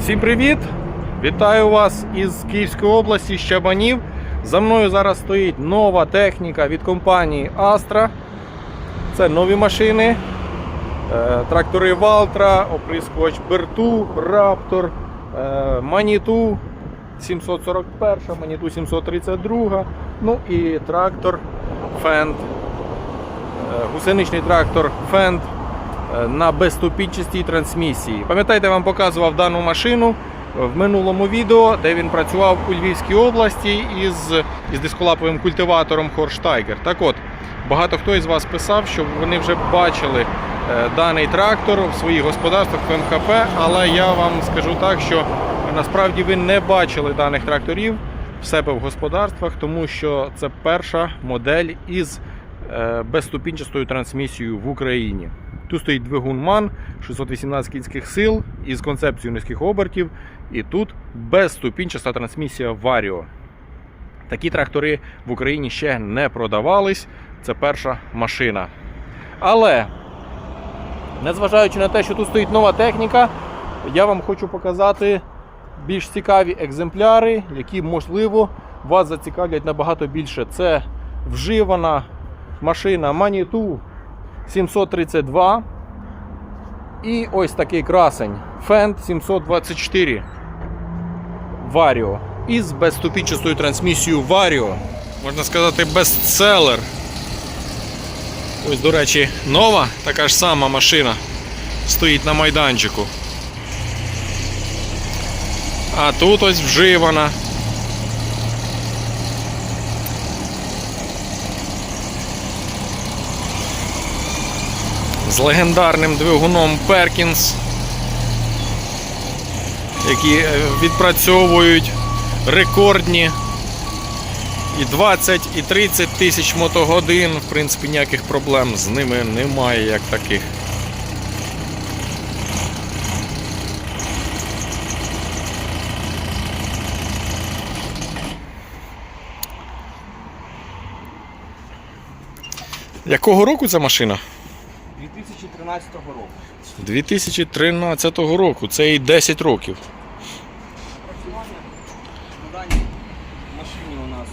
Всім привіт! Вітаю вас із Київської області, Щабанів. За мною зараз стоїть нова техніка від компанії Astra. Це нові машини. Е, Трактори Valtra, оприскувач Берту, Raptor, е, Manitou 741, Manitou 732, ну і трактор Fendt. Е, Гусеничний трактор Fendt е, на безступінчастій трансмісії. Пам'ятаєте, вам показував дану машину в минулому відео, де він працював у Львівській області із, із дисколаповим культиватором Хорштайгер. Так от, багато хто із вас писав, що вони вже бачили е, даний трактор в своїх господарствах в МХП, але я вам скажу так, що насправді ви не бачили даних тракторів в себе в господарствах, тому що це перша модель із е, безступінчастою трансмісією в Україні. Тут стоїть двигун МАН 618 кінських сил із концепцією низьких обертів, і тут безступінчаста трансмісія Vario. Такі трактори в Україні ще не продавались. Це перша машина. Але, незважаючи на те, що тут стоїть нова техніка, я вам хочу показати більш цікаві екземпляри, які, можливо, вас зацікавлять набагато більше. Це вживана машина Manitou 732. І ось такий красень Fendt 724 Vario. Із безступінчастою трансмісією Vario. Можна сказати, бестселер. Ось, до речі, нова така ж сама машина стоїть на майданчику. А тут ось вживана. З легендарним двигуном Perkins, які е, відпрацьовують рекордні і 20, і 30 тисяч мотогодин. В принципі, ніяких проблем з ними немає як таких. Якого року ця машина? 2013 року. 2013 року, це і 10 років. Працювання на даній машині у нас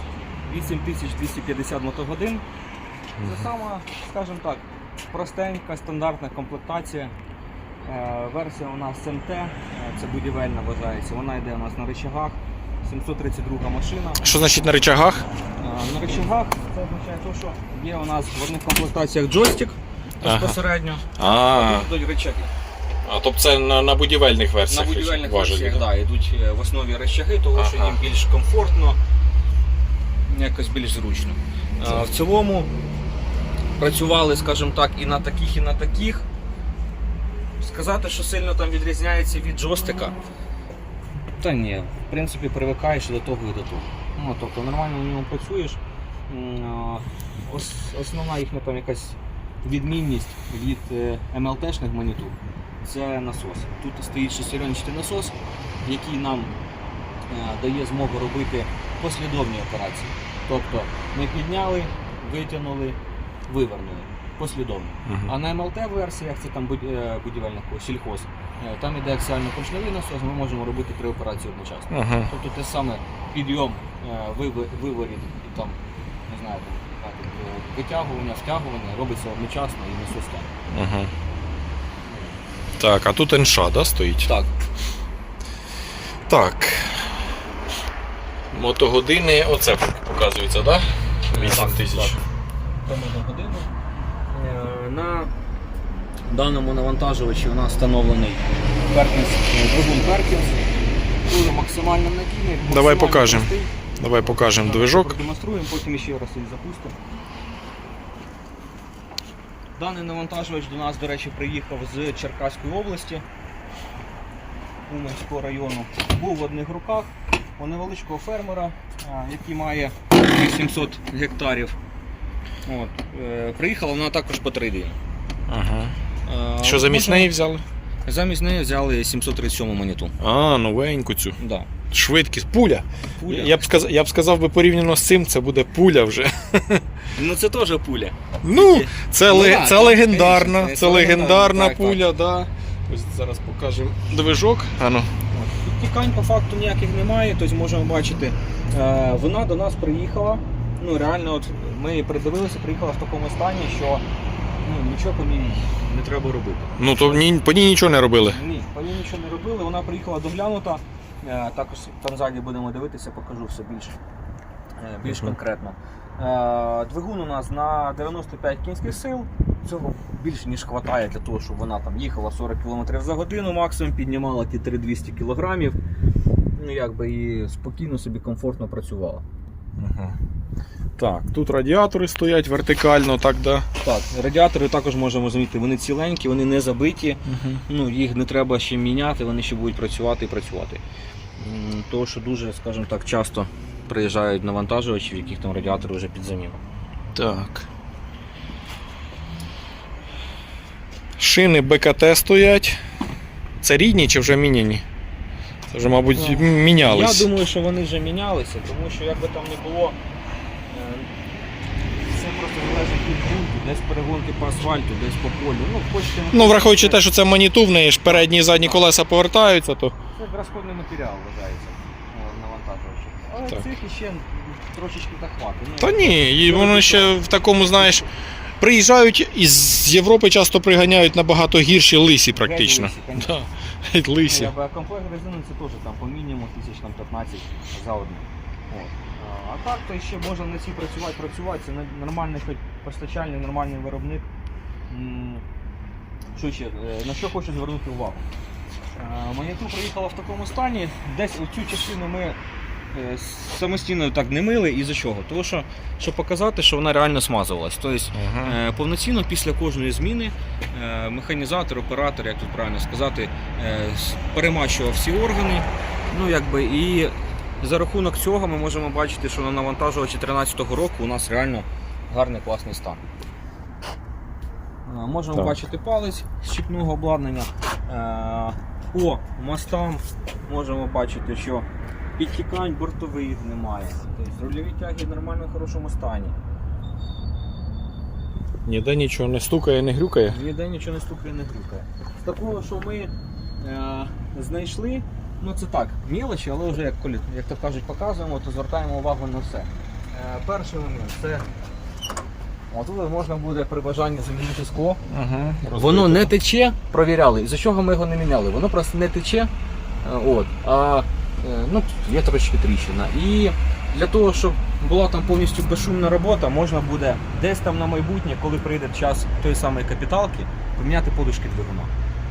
8250 мотогодин. Це сама, скажімо так, простенька, стандартна комплектація. Е, Версія у нас СМТ, е, це будівельна вважається. Вона йде у нас на рычагах. 732 машина. Що значить на речагах? Е, На рычагах це означає те, що є у нас в одних комплектаціях джойстик. Безпосередньо. А, йдуть рычаги. а тобто це на, на будівельних На версіях. будівельних важелі, версіях да? да, йдуть е, в основі речаги, тому що Ага. їм більш комфортно, якось більш зручно. А, В цілому працювали, скажімо так, і на таких, і на таких. Сказати, що сильно там відрізняється від джойстика. Та ні, в принципі, привикаєш і до того і до того. Ну, тобто нормально на ньому працюєш. М, а, ос- Основна їхня там якась відмінність від е, МЛТ-шних монітор це насос. Тут стоїть шестеренчатий насос, який нам е, дає змогу робити послідовні операції. Тобто ми підняли, витягнули, вивернули. Послідовно. Мгм. А на МЛТ-версіях, це там е, будівельних сільхоз, там іде аксіально-поршневий насос, ми можемо робити три операції одночасно. Ага. Тобто те саме підйом, виворіт і там, не знаю, там, так, е, витягування, втягування робиться одночасно і насос тягне. Ага. Так, а тут НШ, да, стоїть? Так, Так. Мотогодини, оце показується, да? 8 тисяч. годину. Е, На даному навантажувачі у нас встановлений е, двигун Perkins. Дуже максимально надійний. Давай максимально покажемо. простий. Давай покажемо движок. Продемонструємо, потім ще раз їх запустимо. Даний навантажувач до нас, до речі, приїхав з Черкаської області, Уманського району. Був в одних руках у невеличкого фермера, який має 800 гектарів. От, е, приїхала вона також по трейдині. Ага. Е, Що замість неї взяли? Замість неї взяли 737 монету. А, новеньку цю. Да. Швидкість. Пуля. Пуля. Я б сказав, я б сказав би порівняно з цим, це буде пуля вже. Ну це теж пуля. Ну, це, Ну ле- да, це так, легендарна, конечно, це це легендарна так, пуля, да. Ось зараз покажемо движок. Ану. підтікань по факту ніяких немає. Тобто можемо бачити, е, вона до нас приїхала. Ну реально, от ми придивилися, приїхала в такому стані, що ну, нічого по ній не треба робити. Ну то ні, по ній нічого не робили. Ні, по ній нічого не робили. Вона приїхала доглянута. Е, Також там ззаді будемо дивитися, покажу все більш, е, більш конкретно. Е, Двигун у нас на 95 кінських сил. Цього більше ніж вистачає для того, щоб вона там їхала 40 км за годину, максимум піднімала ті 3200 кг. Ну якби і спокійно собі комфортно працювала. Так, тут радіатори стоять вертикально, так, да. Так, радіатори також можемо замітити, вони ціленькі, вони не забиті. Угу. Ну, їх не треба ще міняти, вони ще будуть працювати і працювати. Тому що дуже, скажімо так, часто приїжджають навантажувачі, в яких там радіатори вже під заміну. Так. Шини БКТ стоять. Це рідні чи вже міняні? Це вже, мабуть, Ну, мінялись. Я думаю, що вони вже мінялися, тому що як би там не було, е, це просто залежить від ґрунту, десь перегонки по асфальту, десь по полю. Ну, хочете, Ну, враховуючи те, що це маніту, в неї ж передні і задні колеса повертаються, то. Це розходний матеріал вважається о, навантажувачі. Але Так. цих іще трошечки так хватить. Ну, Та ні, і воно ще в такому, знаєш, приїжджають із Європи часто приганяють набагато гірші лисі практично. лисі. Да, лисі. Ну, комплект резини це теж там по мінімуму тисяч там 15 за одну. А, так то ще можна на цій працювати, працювати. Це нормальний хоч постачальний, нормальний виробник. Що ще? Е, На що хочу звернути увагу? Е, Маніту приїхала в такому стані, десь у цю частину ми самостійно так не мили. І за чого? Тому що, щоб показати, що вона реально смазувалась. Тобто Ага. Е, Повноцінно після кожної зміни е, механізатор, оператор, як тут правильно сказати, е, перемащував всі органи. Ну, якби, і за рахунок цього ми можемо бачити, що на навантажувачі 13-го року у нас реально гарний класний стан. Е, Можемо Так. бачити палець щіпного обладнання. Е, По мостам можемо бачити, що підтікань бортових немає. Тобто рульові тяги в нормально хорошому стані. Ніде нічого не стукає, не грюкає. Ніде нічого не стукає, не грюкає. З такого, що ми е, знайшли, ну це так, мілочі, але вже як, як то кажуть, показуємо, то звертаємо увагу на все. Е, перший момент це отут можна буде при бажанні замінити скло. Ага. Воно не тече, провіряли. І за чого ми його не міняли? Воно просто не тече. е, От, а ну, є трошки тріщина. І для того, щоб була там повністю безшумна робота, можна буде десь там на майбутнє, коли прийде час тої самої капіталки, поміняти подушки двигуна.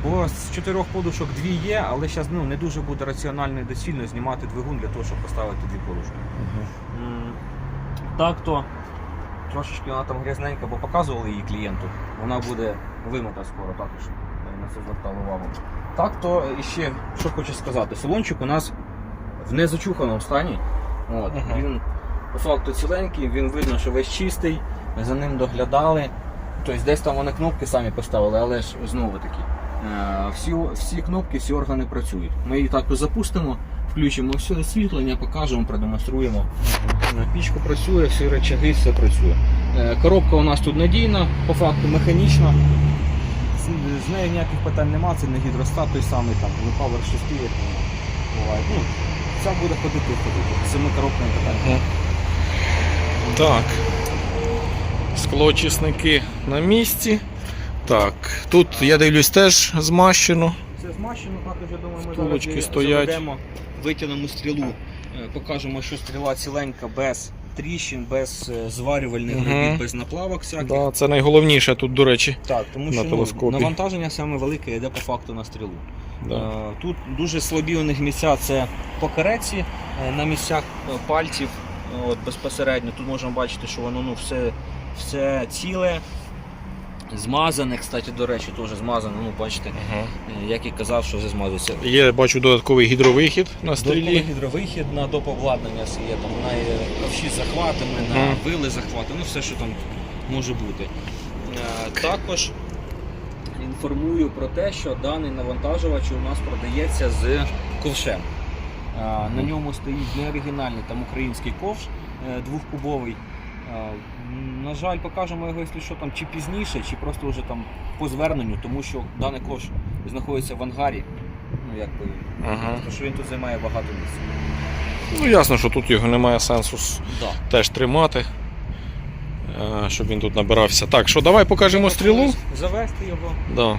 Бо з чотирьох подушок дві є, але зараз ну, не дуже буде раціонально і доцільно знімати двигун для того, щоб поставити дві подушки. М, Так то трошечки вона там грязненька, бо показували її клієнту. Вона буде вимита скоро, також я на це звертав увагу. Так то і ще що хочу сказати, салончик у нас в незачуханому стані. От, Ага. Він по факту ціленький, він видно, що весь чистий, за ним доглядали. Тобто десь там вони кнопки самі поставили, але ж знову таки. е, Всі, всі кнопки, всі органи працюють. Ми її також запустимо, включимо все освітлення, покажемо, продемонструємо. Пічка працює, всі речаги, все працює. Е, Коробка у нас тут надійна, по факту механічна. З, нею ніяких питань нема, це не гідростат той самий, там, не Power 6, буває. Ця буде ходити і ходити. Коробками питань. Так. Склоочисники на місці. Так, тут я дивлюсь теж змащено. Це змащено, також я думаю, ми Втулочки зараз стоять. заведемо, витягнемо стрілу, е, покажемо, що стріла ціленька, без тріщин, без е, зварювальних Мгм. робіт, без наплавок всяких. Да, це найголовніше тут, до речі. Так, тому На що ну, телескопі. навантаження саме велике йде по факту на стрілу. Да. Е, Тут дуже слабі у них місця це по кереці, е, на місцях е, пальців от, безпосередньо. Тут можемо бачити, що воно ну, все, все ціле, змазане. Кстати, до речі, теж змазане. Ну, бачите, Ага. як і казав, що вже змазується. Є, бачу, додатковий гідровихід на Додатковий стрілі. гідровихід на доп. обладнання є, там на ковші з захватами, на вили захвати, ну все, що там може бути. Також інформую про те, що даний навантажувач у нас продається з ковшем. На ньому стоїть не оригінальний там український ковш е, двохкубовий. На жаль, покажемо його, якщо що там чи пізніше, чи просто вже там по зверненню, тому що даний ковш знаходиться в ангарі. як би. Ага. Тому що він тут займає багато місця. Ну ясно, що тут його немає сенсу Да. теж тримати, щоб він тут набирався. Так, що давай покажемо стрілу. Завести його. Да.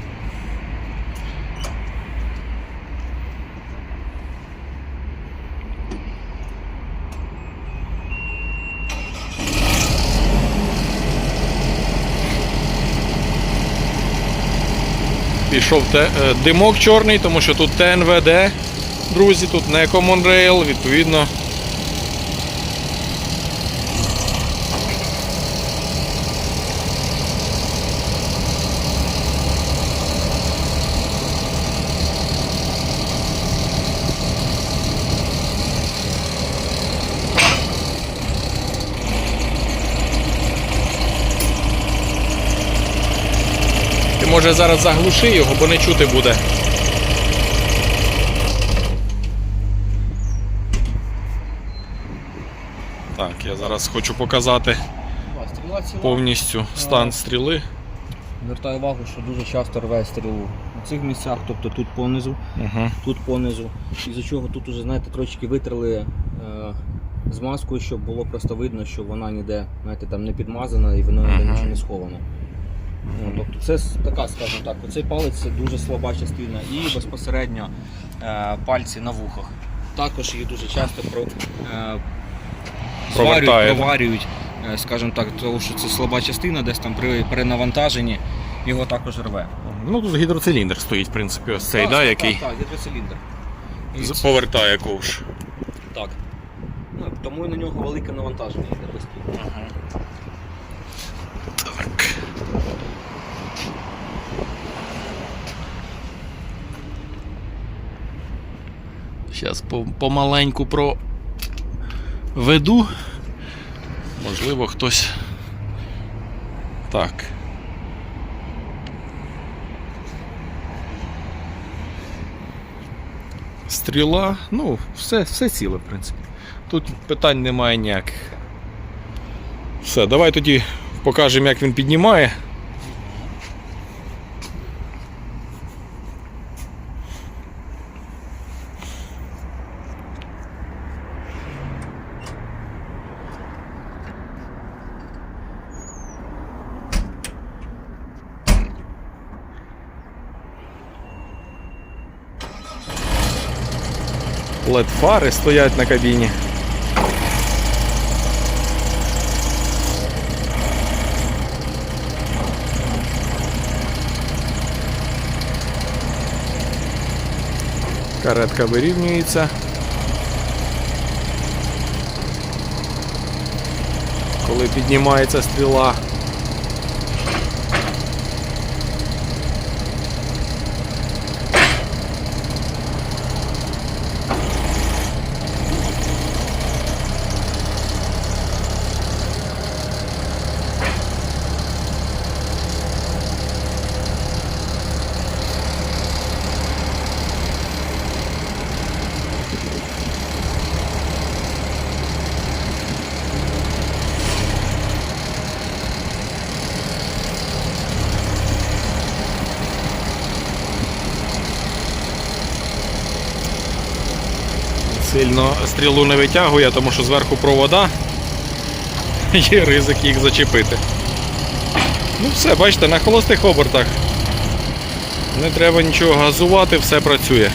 Пішов е, димок чорний, тому що тут ТНВД, друзі, тут не Common Rail, відповідно. Може зараз заглуши його, бо не чути буде. Так, я зараз хочу показати повністю стан стріли. Звертаю увагу, що дуже часто рве стрілу у цих місцях, тобто тут понизу, Угу. тут понизу. Із-за чого тут уже, знаєте, трошки витрили е, змазкою, щоб було просто видно, що вона ніде знаєте, там не підмазана і воно ніде нічого не сховано. Ну, тобто це така, скажімо так, оцей палець це дуже слаба частина і безпосередньо е, пальці на вухах. Також їх дуже часто про, е, зварюють, проварюють, е, скажімо так, тому що це слаба частина, десь там при перенавантаженні його також рве. Ну тут гідроциліндр стоїть, в принципі, ось цей, Так, да, так, який Так, так, гідроциліндр. І повертає ковш. Так. Ну, тому і на нього велике навантаження йде постійно. Так. Зараз помаленьку проведу. Можливо, хтось. Так. Стріла, ну, все, все ціле, в принципі. Тут питань немає ніяких. Все, давай тоді покажемо, як він піднімає. led фари стоять на кабіні. Каретка вирівнюється. Коли піднімається стріла. Сильно стрілу не витягує, тому що зверху провода. Є ризик їх зачепити. Ну все, бачите, на холостих обертах. Не треба нічого газувати, все працює.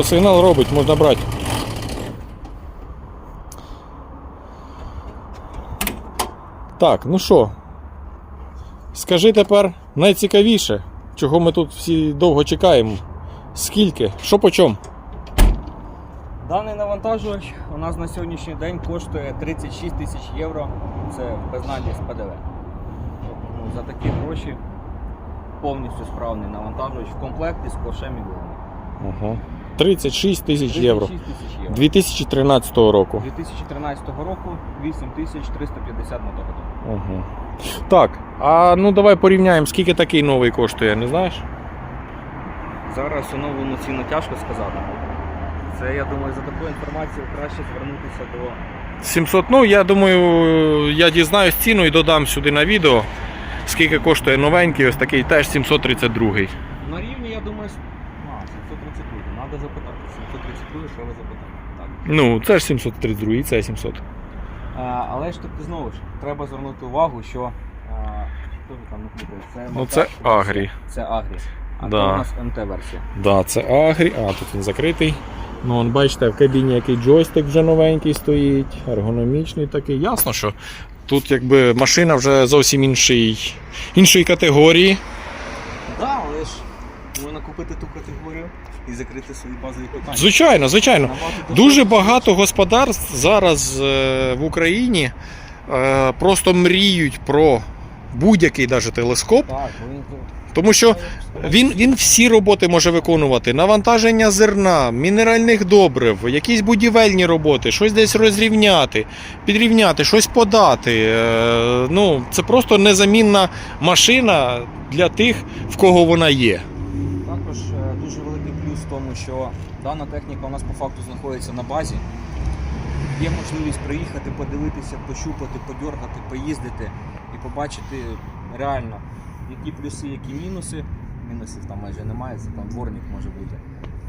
Все, сигнал робить, можна брати. Так, ну що, скажи тепер найцікавіше, чого ми тут всі довго чекаємо. Скільки? Що по чому? Даний навантажувач у нас на сьогоднішній день коштує 36 тисяч євро. Це без з ПДВ. Ну, за такі гроші повністю справний навантажувач в комплекті з ковшем і вилами. Ага. 36 тисяч євро. 36 тисяч 2013 року. 2013 року 8350 мотогодин. Угу. Так, а ну давай порівняємо, скільки такий новий коштує, не знаєш? Зараз оновлену ціну тяжко сказати. Це, я думаю, за таку інформацію краще звернутися до 700, ну я думаю, я дізнаюсь ціну і додам сюди на відео, скільки коштує новенький, ось такий теж 732. На рівні, я думаю, с- а, 732. Треба запитати. 732, що ви запитали. Так. Ну, це ж 732 це 700. А, але ж тут знову ж треба звернути увагу, що а, хто ж там не? Це, Ну це Агрі. Це Агрі. А Да. це у нас МТ-версія. Да, це Агрі. А, тут він закритий. Ну, он, бачите, в кабіні який джойстик вже новенький стоїть, ергономічний такий. Ясно, що тут якби машина вже зовсім інший, іншої категорії. Так, да, але ж можна купити ту категорію і закрити свої базові питання. Звичайно, звичайно. Дуже багато господарств зараз е, в Україні е, просто мріють про будь-який даже телескоп, Так, він тому що він, він всі роботи може виконувати: навантаження зерна, мінеральних добрив, якісь будівельні роботи, щось десь розрівняти, підрівняти, щось подати. Е, Ну, це просто незамінна машина для тих, в кого вона є. Також е, дуже великий плюс в тому, що дана техніка у нас по факту знаходиться на базі. Є можливість приїхати, подивитися, пощупати, подьоргати, поїздити і побачити реально, які плюси, які мінуси. Мінусів там майже немає, це там дворник може бути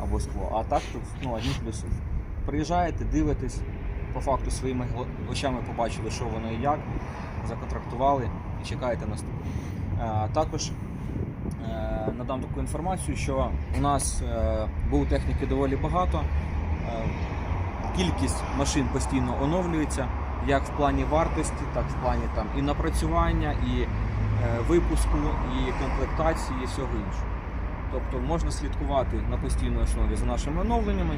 або скло. А так тут ну, одні плюси. Приїжджаєте, дивитесь, по факту своїми очами побачили, що воно і як, законтрактували і чекаєте наступне. Е, Також надам таку інформацію, що у нас був техніки доволі багато. Е, Кількість машин постійно оновлюється, як в плані вартості, так і в плані там і напрацювання, і е, випуску, і комплектації, і всього іншого. Тобто можна слідкувати на постійній основі за нашими оновленнями.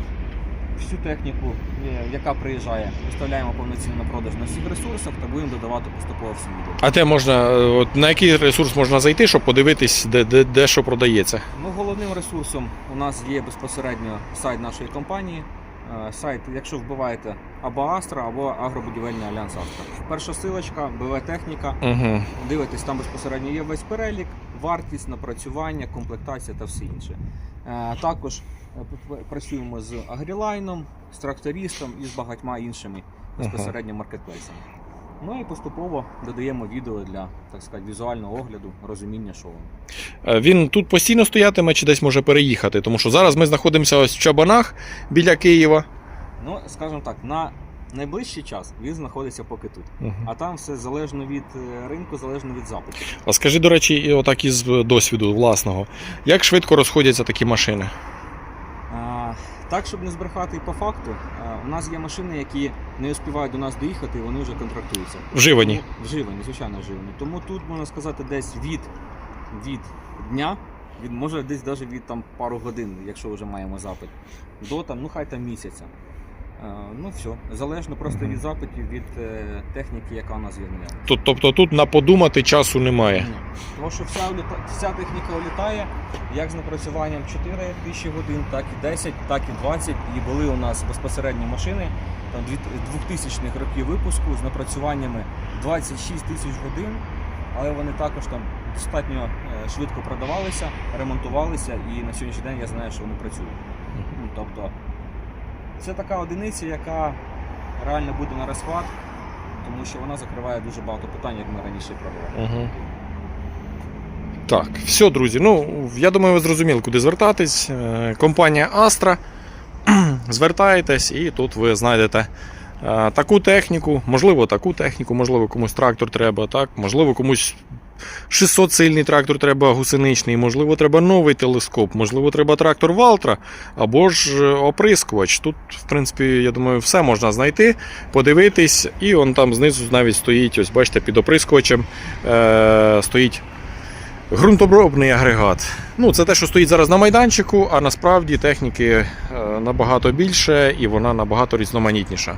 Всю техніку, е, яка приїжджає, виставляємо повноцінно на продаж на всіх ресурсах та будемо додавати поступово всі відео. А де можна, е, от на який ресурс можна зайти, щоб подивитись, де, де, де що продається? Ну, головним ресурсом у нас є безпосередньо сайт нашої компанії. Е, Сайт, якщо вбиваєте або Астра, або Агробудівельний Альянс Астра. Перша силочка, БВ техніка. Угу. Дивитесь, там безпосередньо є весь перелік, вартість, напрацювання, комплектація та все інше. Також працюємо з Агрілайном, з трактористом і з багатьма іншими безпосередньо маркетплейсами. Ну і поступово додаємо відео для так сказати, візуального огляду, розуміння, що воно. Е, Він тут постійно стоятиме чи десь може переїхати, тому що зараз ми знаходимося ось в Чабанах біля Києва. Ну, скажімо так, на найближчий час він знаходиться поки тут. Мгм. А там все залежно від е, ринку, залежно від запиту. А скажи, до речі, і отак із досвіду власного, як швидко розходяться такі машини? Так, щоб не збрехати по факту, а, у нас є машини, які не успівають до нас доїхати, і вони вже контрактуються. Вживані. Тому- вживані, звичайно, вживані. Тому тут можна сказати десь від, від дня, від, може десь навіть від там, пару годин, якщо вже маємо запит, до там, ну хай там місяця. А, ну все, залежно просто від запитів, від е, техніки, яка у нас є в наявності. Тут, тобто тут на подумати часу немає. Ні. Тому що вся, вся техніка улітає як з напрацюванням 4 тисячі годин, так і 10, так і 20. І були у нас безпосередньо машини там 2000-х років випуску з напрацюваннями 26 тисяч годин, але вони також там достатньо е, швидко продавалися, ремонтувалися, і на сьогоднішній день я знаю, що вони працюють. Ну, тобто, це така одиниця, яка реально буде на розхват, тому що вона закриває дуже багато питань, як ми раніше і пробували. Угу. Так, все, друзі. Ну, я думаю, ви зрозуміли, куди звертатись. Е, Компанія Astra. Звертаєтесь і тут ви знайдете е, таку техніку, можливо, таку техніку, можливо, комусь трактор треба, так, можливо, комусь 600 сильний трактор треба гусеничний, можливо, треба новий телескоп, можливо, треба трактор Валтра або ж е, оприскувач. Тут, в принципі, я думаю, все можна знайти, подивитись, і он там знизу навіть стоїть, ось бачите, під оприскувачем е- стоїть ґрунтобробний агрегат. Ну, це те, що стоїть зараз на майданчику, а насправді техніки е, набагато більше і вона набагато різноманітніша.